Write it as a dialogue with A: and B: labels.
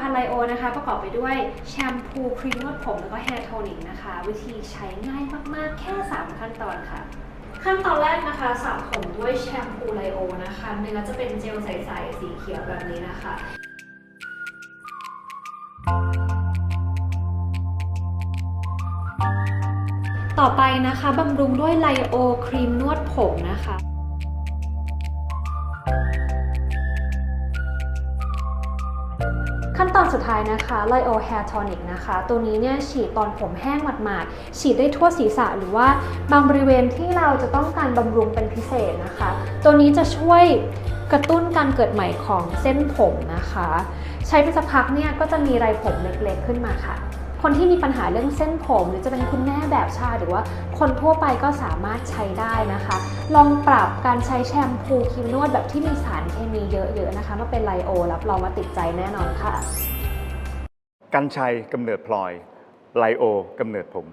A: ภัณฑ์ไลโอนะคะ ประกอบไปด้วยแชมพูครีมนวดผมแล้วก็แฮร์โทนิกนะคะ วิธีใช้ง่ายมากๆ แค่ 3 ขั้นตอนค่ะ ขั้นตอนแรกนะคะสระผมด้วยแชมพูไลโอนะคะ เนื้อจะเป็นเจลใสๆสีเขียวแบบนี้นะคะต่อไปนะคะบำรุงด้วยไลโอครีมนวดผมนะคะ ขั้นตอนสุดท้ายนะคะไลโอ Hair Tonic นะคะ ตัวนี้เนี่ยฉีดตอนผมแห้งหมาดๆ ฉีดได้ทั่วศีรษะหรือว่าบางบริเวณที่เราจะต้องการบำรุงเป็นพิเศษนะคะ ตัวนี้จะช่วยกระตุ้นการเกิดใหม่ของเส้นผมนะคะ ใช้ไปสักพักเนี่ยก็จะมีไรผมเล็กๆขึ้นมาค่ะ คนที่มีปัญหาเรื่องเส้นผม หรือจะเป็นคุณแม่แบบชาหรือว่าคนทั่วไปก็สามารถใช้ได้นะคะ ลองปรับการใช้แชมพูครีมนวดแบบที่มีสารเคมีเยอะๆนะคะมาเป็นไลโอรับรองว่าติดใจแน่นอนค่ะ
B: กันชัยกำเนิดพลอย ไลโอกำเนิดผม